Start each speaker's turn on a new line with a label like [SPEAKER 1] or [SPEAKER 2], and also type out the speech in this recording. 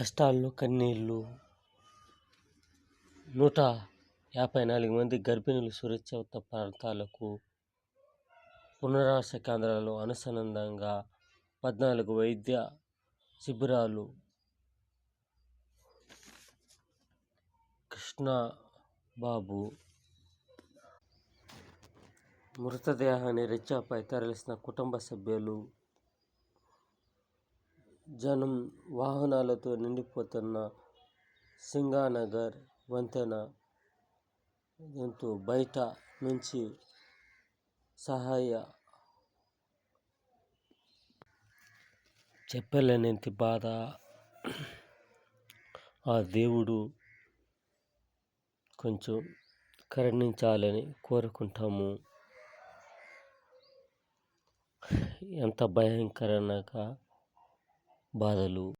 [SPEAKER 1] కష్టాల్లో కన్నీళ్ళు. నూట యాభై నాలుగు మంది గర్భిణులు సురక్షిత ప్రాంతాలకు పునరావాస కేంద్రాలలో అనుసంధానంగా పద్నాలుగు వైద్య శిబిరాలు. కృష్ణబాబు మృతదేహాన్ని రిక్షాపై తరలిసిన కుటుంబ సభ్యులు జనం వాహనాలతో నిండిపోతున్న సింగానగర్ వంతెన దీంతో బయట నుంచి సహాయ చెప్పలేనంత బాధ. ఆ దేవుడు కొంచెం కరుణించాలని కోరుకుంటాము. ఎంత భయంకరంగా బాధలు